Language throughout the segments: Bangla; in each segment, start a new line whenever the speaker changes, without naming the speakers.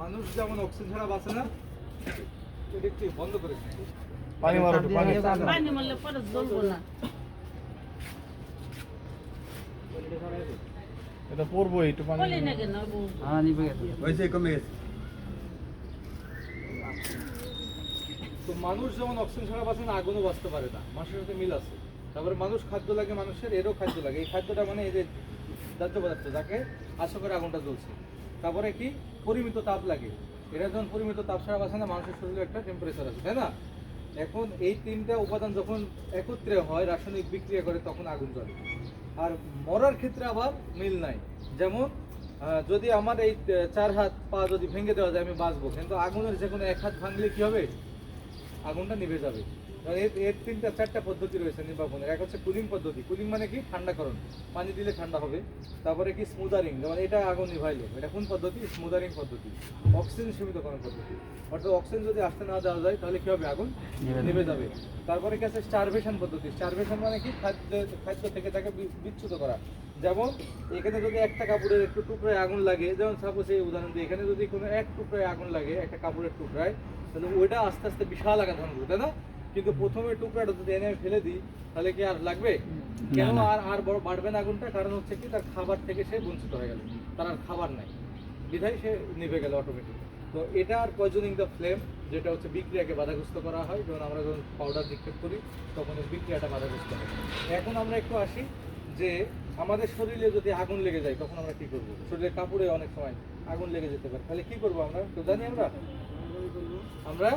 মানুষ যেমন অক্সিজেন ছাড়া বাঁচে না একটু বন্ধ করেছে
পানি মারো পানি
পানি মারলে পরে জ্বলবো না।
এটা পড়ব একটু পানি
বলি না কেন বউ?
হয়েছে কমে গেছে।
তো মানুষ যেমন অক্সিজেন ছাড়া বাঁচে না আগুনও বাঁচতে পারে না। মানুষের সাথে মিল আছে। তারপরে মানুষ খাদ্য লাগে মানুষের এরও খাদ্য লাগে। এই খাদ্যটা মানে এই যে দাহ্য পদার্থ যাকে আশা করে আগুনটা জ্বলছে। তারপরে কি? পরিমিত তাপ লাগে। এরা যখন পরিমিত তাপ ছাড়া বাঁচে না, মানুষের শরীরে একটা টেম্পারেচার আছে তাই না? এখন এই তিনটা উপাদান যখন একত্রে হয়, রাসায়নিক বিক্রিয়া করে, তখন আগুন জ্বলে। আর মরার ক্ষেত্রে আবার মিল নাই। যেমন যদি আমার এই চার হাত পা যদি ভেঙে দেওয়া যায়, আমি বাঁচবো। কিন্তু আগুনের যে কোনো এক হাত ভাঙলে কি হবে? আগুনটা নিভে যাবে। এর এর তিনটা চারটা পদ্ধতি রয়েছে নির্বাপনের। এক হচ্ছে কুলিং পদ্ধতি। কুলিং মানে কি? ঠান্ডাকরণ। পানি দিলে ঠান্ডা হবে। তারপরে কি? স্মুদারিং। যেমন এটা আগুন নিভাইলো। এটা কোন পদ্ধতি? স্মুদারিং পদ্ধতি। অক্সিজেন সীমিতকরণ পদ্ধতি। অর্থাৎ অক্সিজেন যদি আসতে না দেওয়া যায় তাহলে কি হবে? আগুন নিভে যাবে। তারপরে কি আছে? স্টারভেশন পদ্ধতি। স্টারভেশন মানে কি? খাদ্য খাদ্য থেকে তাকে বি- বিচ্যুত করা। যেমন এখানে যদি একটা কাপড়ের একটু টুকরায় আগুন লাগে যেমন সাপোজ এই উদাহরণ দিই এখানে যদি কোনো এক টুকরায় আগুন লাগে একটা কাপড়ের টুকরায় তাহলে ওইটা আস্তে আস্তে বিশাল আকার ধারণ করবে তাই না? কিন্তু প্রথমে টুকরাটা যদি এনে ফেলে দিই তাহলে কি আর লাগবে? কেন আর আর বড় বাড়বে না আগুনটা? কারণ হচ্ছে কি তার খাবার থেকে সে বঞ্চিত হয়ে গেল। তার আর খাবার নাই। বিধায় সে নিভে গেল অটোমেটিক তো এটা আর পয়জনিং দ্য ফ্লেম যেটা হচ্ছে বিক্রিয়াকে বাধাগ্রস্ত করা হয়। যখন আমরা যখন পাউডার নিক্ষেপ করি তখন বিক্রিয়াটা বাধাগ্রস্ত হয়। এখন আমরা একটু আসি যে আমাদের শরীরে যদি আগুন লেগে যায় তখন আমরা কি করব? শরীরের কাপড়ে অনেক সময় আগুন লেগে যেতে পারে। তাহলে কি করব আমরা? তো জানি আমরা। আমরা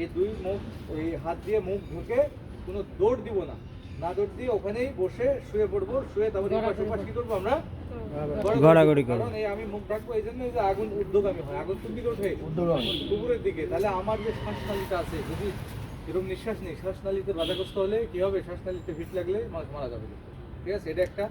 এই দুই মুখ ওই হাত দিয়ে মুখ ঢুকে কোনো দৌড় দিব না। না দৌড় দিয়ে ওখানেই বসে শুয়ে পড়ব শুয়ে তারপরে এপাশ ওপাশ কি করব। আমরা?
গড়াগড়ি।
কারণ এই আমি মুখ ঢাকবো এই জন্য যে আগুন হয়। আগুন কোন ওঠে কুকুরের দিকে তাহলে আমার যে শ্বাসনালীটা আছে যদি এরকম নিঃশ্বাস নেই শ্বাসনালীতে বাধাগ্রস্ত হলে কি হবে? শ্বাসনালীতে লাগলে মানুষ মারা যাবে। ঠিক আছে? এটা একটা।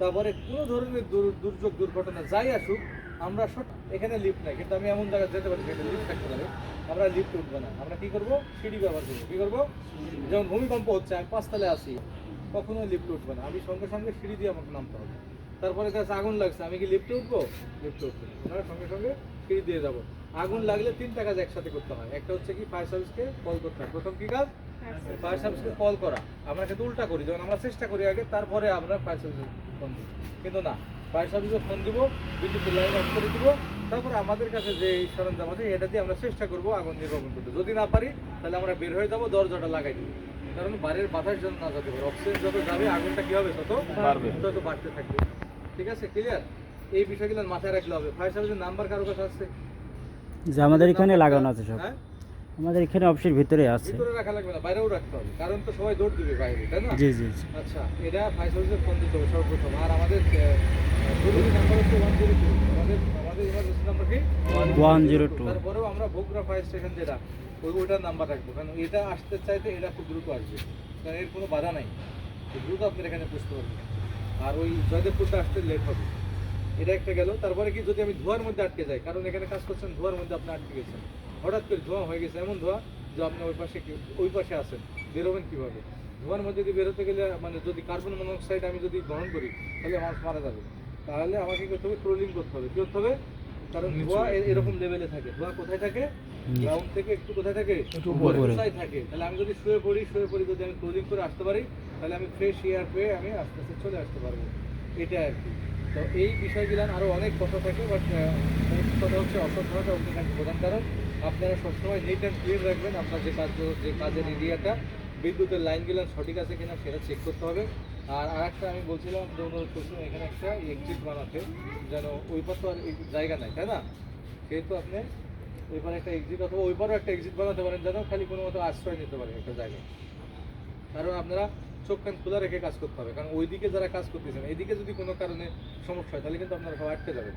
তারপরে কোনো ধরনের দুর্যোগ দুর্ঘটনা যাই আসুক আমরা সব এখানে লিফট নাই। কিন্তু আমি এমন জায়গায় যেতে পারি যেখানে লিফট থাকতে পারে। আমরা লিফট উঠবো না। আমরা কি করব? সিঁড়ি ব্যবহার করব। কি করব? যেমন ভূমিকম্প হচ্ছে আমি পাঁচতলায় আসি কখনো লিফট উঠবো না। আমি সঙ্গে সঙ্গে সিঁড়ি দিয়ে আমাকে নামতে হবে। তারপরে কাছে আগুন লাগছে আমি কি লিফটে উঠবো? লিফটে উঠবো। আমরা সঙ্গে সঙ্গে সিঁড়ি দিয়ে যাব। আগুন লাগলে তিনটা কাজ একসাথে করতে হয়। একটা হচ্ছে কি ফায়ার সার্ভিসকে কল করতে হয়। প্রথম কি কাজ? ফায়ার সার্ভিসকে কল করা। আমরা কিন্তু উল্টা করি। যখন আমরা চেষ্টা করি আগে তারপরে আমরা ফায়ার সার্ভিসে ফোন দিই কিন্তু না ফায়ার সার্ভিসে ফোন দিব বিদ্যুতের লাইন অফ করে দিব তারপরে আমাদের কাছে যে এই সরঞ্জাম আছে এটা দিয়ে আমরা চেষ্টা করব আগুন নির্বাপন করতে। যদি না পারি তাহলে আমরা বের হয়ে যাব দরজাটা লাগাই দিব। কারণ বাইরের বাতাস যেন না যেতে পারে অক্সিজেন যত যাবে আগুনটা কি হবে তত
বাড়বে।
তত বাড়তে থাকবে। ঠিক আছে ক্লিয়ার এই বিষয়গুলো মাথায় রাখলে হবে। ফায়ার সার্ভিসের নাম্বার কারও কাছে আছে?
যে আমাদের এখানে লাগানো আছে সব।
হ্যাঁ?
আমাদের এখানে অফিসের ভিতরে আছে।
ভিতরে রাখা লাগবে না বাইরেও রাখতে হবে। কারণ তো সবাই দৌড় দিবে বাইরে তাই না?
জি জি জি।
আচ্ছা এটা ফায়ার সার্ভিসের ফোন দিতে হবে সর্বপ্রথম। আর আমাদের জরুরি নাম্বার হচ্ছে ওয়ান জিরো টু আমাদের আমাদের ইমার্জেন্সি নাম্বার কি
102
তারপরেও আমরা বগুড়া ফায়ার স্টেশন যেটা, ওই ওইটার নাম্বার রাখব। কারণ এটা আসতে চাইতে এটা খুব দ্রুত আসবে। কারণ এর কোনো বাধা নাই। দ্রুত আপনি এখানে বুঝতে পারবেন। আর ওই জয়দেবপুরটা আসতে লেট হবে। এটা একটা গেল। তারপরে কি যদি আমি ধোয়ার মধ্যে আটকে যাই, কারণ এখানে কাজ করছেন, ধোয়ার মধ্যে আপনি আটকে গেছেন। হঠাৎ করে ধোঁয়া হয়ে গেছে, এমন ধোঁয়া যে আপনি ওই পাশে ওই পাশে আছেন। বেরোবেন কীভাবে? ধোঁয়ার মধ্যে দিয়ে বেরোতে গেলে মানে যদি কার্বন মনোক্সাইড আমি যদি গ্রহণ করি, তাহলে মানুষ মারা যাবে। তাহলে আমাকে কি করতে হবে? ট্রোলিং করতে হবে। কি করতে হবে? কারণ ধোঁয়া এরকম লেভেলে থাকে। ধোঁয়া কোথায় থাকে? গ্রাউন্ড থেকে একটু কোথায় থাকে। কোথায় থাকে? তাহলে আমি যদি শুয়ে পড়ি শুয়ে পড়ি যদি আমি ট্রোলিং করে আসতে পারি তাহলে আমি ফ্রেশ এয়ার পেয়ে আমি আস্তে আস্তে চলে আসতে পারব। এটা আর কি। তো এই বিষয়গুলো আরও অনেক কথা থাকে বাট কথা হচ্ছে অসৎভাবে অগ্নিকাণ্ড প্রধান কারণ। আপনারা সবসময় নিট অ্যান্ড ক্লিন রাখবেন। আপনার যে কাজ যে কাজের এরিয়াটা বিদ্যুতের লাইনগুলো সঠিক আছে কিনা সেটা চেক করতে হবে। আর আরেকটা আমি বলছিলাম যে অনুরোধ করছিলাম এখানে একটা এক্সিট বানাতে যেন ওই পার তো আর জায়গা নাই তাই না? সেহেতু আপনি ওই পারে একটা এক্সিট অথবা ওই পারেও একটা এক্সিট বানাতে পারেন যেন খালি কোনো মতো আশ্রয় নিতে পারে একটা জায়গায়। কারণ আপনারা চোখ কান খোলা রেখে কাজ করতে হবে কারণ ওইদিকে যারা কাজ করতেছেন এইদিকে যদি কোনো কারণে সমস্যা হয় তাহলে কিন্তু আপনারা সব আটকে যাবেন।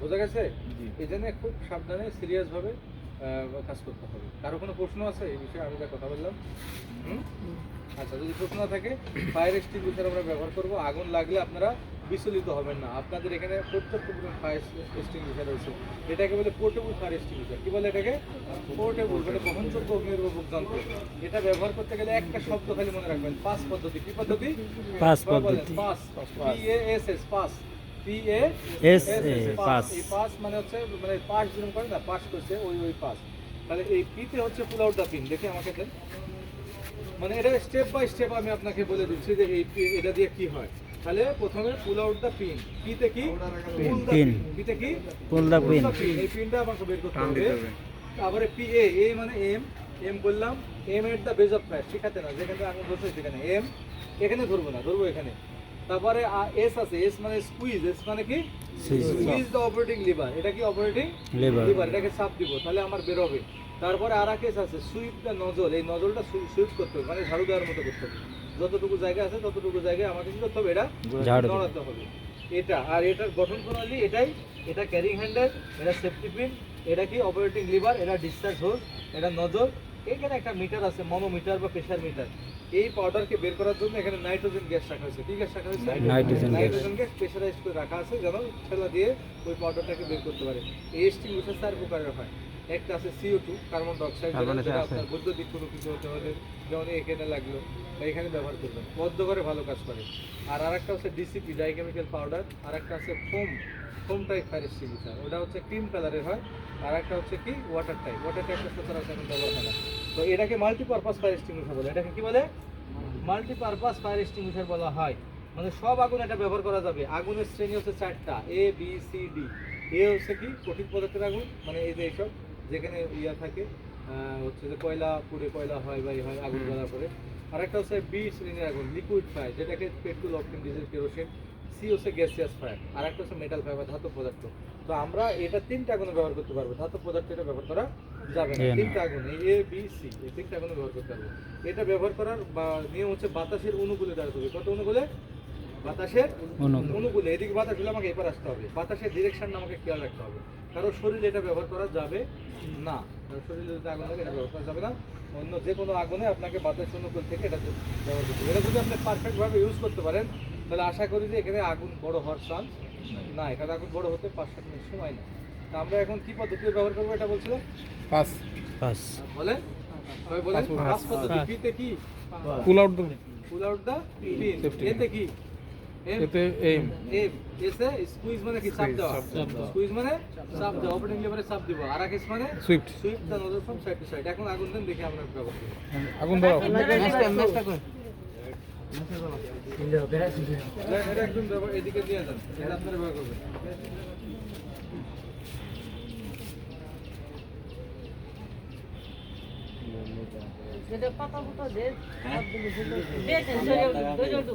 বোঝা গেছে?
জি।
এই জন্য খুব সাবধানে সিরিয়াসভাবে কাজ করতে হবে। কারও কোনো প্রশ্ন আছে? এই বিষয়ে আমি যা কথা বললাম। হুম? আচ্ছা যদি প্রশ্ন না থাকে ফায়ার এক্সটিংগুইশার আমরা ব্যবহার করব। আগুন লাগলে আপনারা বিচলিত হবেন না। আপনাদের এখানে পর্যাপ্ত পরিমাণ ফায়ার এক্সটিংগুইশার রয়েছে। এটাকে বলে পোর্টেবল ফায়ার এক্সটিংগুইশার কি বলে এটাকে? পোর্টেবল মানে বহনযোগ্য অগ্নিনির্বাপক যন্ত্র। এটা ব্যবহার করতে গেলে একটা শব্দ খালি মনে রাখবেন। পাস পদ্ধতি। কি পদ্ধতি?
পাস
সবাই
পদ্ধতি।
PASS P A S S PASS P A
S PASS
এই পাস মানে হচ্ছে মানে পাস যেরকম করে না পাস করছে ওই ওই পাস তাহলে এই পিতে হচ্ছে পুল আউট দা পিন দেখে আমাকে দেন। মানে এটা স্টেপ বাই স্টেপ আমি আপনাকে বলে দিচ্ছি যে এই এটা দিয়ে কি হয়। তাহলে প্রথমে পুল আউট দা পিন পিতে কি? পুল দা. পিন পিতে কি?
Pin.
the pin। এই পিনটা আমাকে বের করতে হবে। তারপরে পি এ এ মানে এম। এম বললাম aim at the base of flash শিখাতে না যেখানে আমি বসে সেখানে এম। এখানে ধরবো না ধরবো এখানে। তারপরে এস আছে এস মানে স্কুইজ এস মানে কি. স্কুইজ দ্য অপারেটিং লিভার এটা কি অপারেটিং. লিভার এটাকে চাপ দিব তাহলে আমার বেরোবে তারপরে আর কেস আছে সুইপ দ্য নজল এই নজলটা সুইপ করতে হবে মানে ঝাড়ু দেওয়ার মতো করতে হবে। যতটুকু জায়গা আছে ততটুকু জায়গায় আমাকে কি করতে হবে এটা নড়াতে হবে। এটা আর এটার গঠন প্রণালী এটাই এটা ক্যারিং হ্যান্ডেল এটা সেফটি পিন এটা কি অপারেটিং লিভার এটা ডিসচার্জ হোস এটা নজল এখানে একটা মিটার আছে মনোমিটার বা প্রেশার মিটার এই পাউডারকে বের করার জন্য এখানে নাইট্রোজেন গ্যাস রাখা হয়েছে। কি গ্যাস রাখা হয়েছে?
Nitrogen gas.
Nitrogen gas pressurise করে রাখা আছে যেন ছেলা দিয়ে ওই পাউডারটাকে বের করতে পারে। এই এক্সটিংগুইশার চার প্রকারের হয়। একটা আছে সিও টু কার্বন ডাইঅক্সাইড যেটা আপনার বৈদ্যুতিক কোনো কিছু হতে হলে যেমন এখানে লাগল বা এখানে ব্যবহার করবেন। বদ্ধ করে ভালো কাজ করে। আর আরেকটা হচ্ছে ডিসিপি ডাইকেমিক্যাল পাউডার আর একটা আছে foam foam type fire extinguisher ওটা হচ্ছে ক্রিম কালারের হয় আর একটা হচ্ছে কি ওয়াটার টাইপ ওয়াটার টাইপটা সচরাচর এখন ব্যবহার হয় না। তো এটাকে মাল্টিপারপাস ফায়ার এক্সটিংগুইশার বলে এটাকে কি বলে? মাল্টিপারপাস ফায়ার এক্সটিংগুইশার বলা হয়। মানে সব আগুন এটা ব্যবহার করা যাবে। আগুনের শ্রেণি হচ্ছে চারটা A B C D A হচ্ছে কি কঠিন পদার্থের আগুন মানে এই যে এইসব। যেখানে ইয়া থাকে হচ্ছে যে কয়লা পুড়ে কয়লা হয় বা হয় আগুন জ্বলার পরে। আরেকটা হচ্ছে বি শ্রেণির আগুন লিকুইড ফায়ার যেটাকে petrol oxygen diesel kerosene C হচ্ছে গ্যাসিয়াস ফায়ার আর একটা হচ্ছে মেটাল ফায়ার বা ধাতব পদার্থ। তো আমরা এটা তিনটা আগুনে ব্যবহার করতে পারব। ধাতব পদার্থ এটা ব্যবহার করা যাবে না। তিনটা আগুন এ বি সি এই তিনটা আগুনে ব্যবহার করতে পারব এটা ব্যবহার করার বা নিয়ম হচ্ছে বাতাসের অনুকূলে দাঁড়াতে হবে কত অনুকূলে? বাতাসের
অনুকূলে।
এদিকে বাতাস হলে আমাকে এপার আসতে হবে। বাতাসের ডিরেকশন আমাকে খেয়াল রাখতে হবে। কারণ শরীরে এটা ব্যবহার করা যাবে না। কারণ শরীরে যদি আগুন লাগে এটা ব্যবহার করা যাবে না। অন্য যে কোনো আগুনে আপনাকে বাতাস অনুকূল থেকে এটা ব্যবহার করতে হবে। এটা যদি আপনি পারফেক্টভাবে ইউজ করতে পারেন তাহলে আশা করি যে এখানে আগুন বড় হওয়ার চান্স না এখানে আগুন বড় হতে পাঁচ সাত মিনিট সময় না তা আমরা এখন কি পদ্ধতি ব্যবহার করব এটা বলছিলাম
পাস।
পাস।
বলেন। সবাই বলেন। পাঁচ পদ্ধতি। পিতে কি?
Pull out
pull out the pin এতে কি?
এতে এইম
এম এসে স্কুইজ মানে কি? চাপ দেওয়া
চাপ দেওয়া।
স্কুইজ মানে চাপ দেওয়া অপারেটিং লিভারে চাপ দিব। আর আকিস মানে
সুইফট
সুইপ দা নজর ফ্রম সাইড টু সাইড এখন আগুন দেন দেখি আমরা ব্যবহার করব
আগুন ধরো
এটা একদম ব্যবহার এদিকে দিয়ে দেন। এটা আপনারা ব্যবহার করবেন।
যেটা পাতা ফুটা দে। হাত দিলে ফুটো দে দেন দে।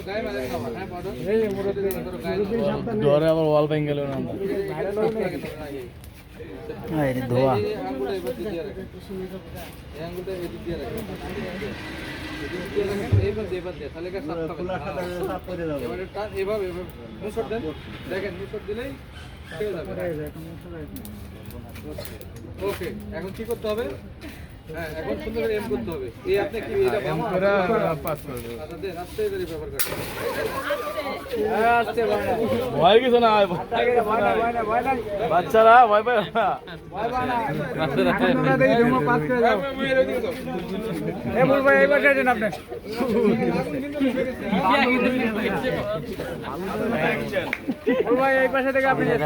গায়ে না
ডরে আবার ওয়াল ভেঙে গেল না
হ্যাঁ ধোয়া
ওকে, এখন কি করতে হবে? হ্যাঁ, এখন সুন্দর করে aim করতে হবে। এই আপনি কি এটা বামা?
পাস করে দেবো।
আচ্ছা।
ভয় কিছু না বাচ্চারা ভয় পায় না।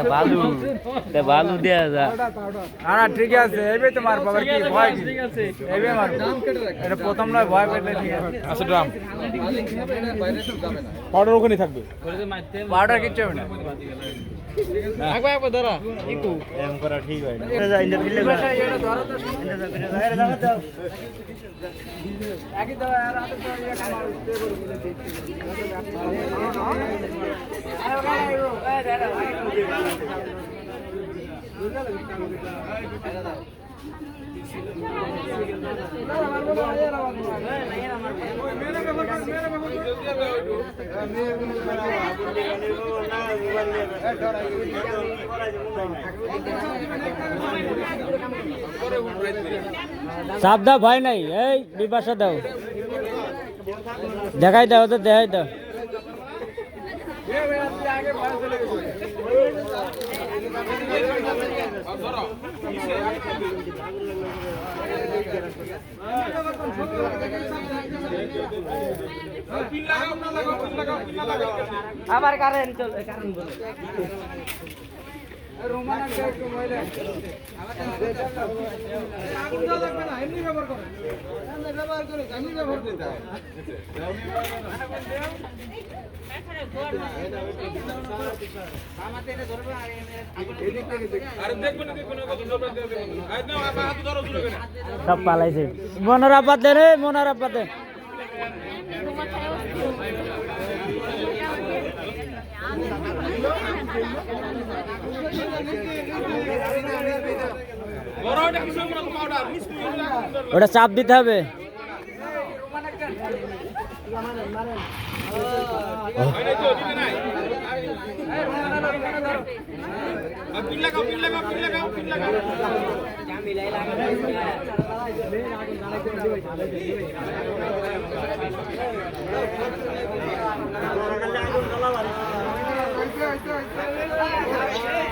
বালু বালু দেয়া যা।
ঠিক আছে এবে তো মার বাবার কি ভয় এটা প্রথম নয় ভয় পেলে ঠিক আছে।
আচ্ছা ড্রাম। পাউডার ওখানে থাকবে।
পাউডার কিচ্ছু হবে না।
ঠিক দাও ভয় নাই। এই বিপাশা দাও। দেখাই দাও তো দেখাই দাও।
আবার কারেন্ট চলবে কারেন্ট বলে।
সব পালাইছে। মনোর আব্বা দে রে মনোর আব্বা দে ওটা চাপ দিতে হবে।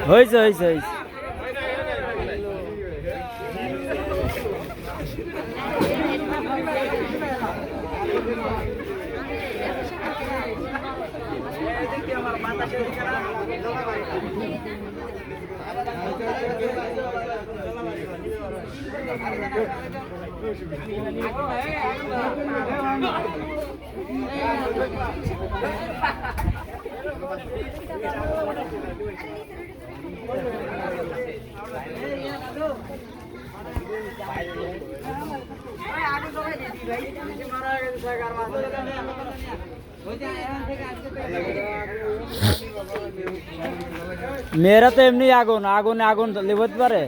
হয়েছে হয়েছে হয়েছে মেয়েরা তো এমনি আগুন আগুনে আগুন লেবতে পারে।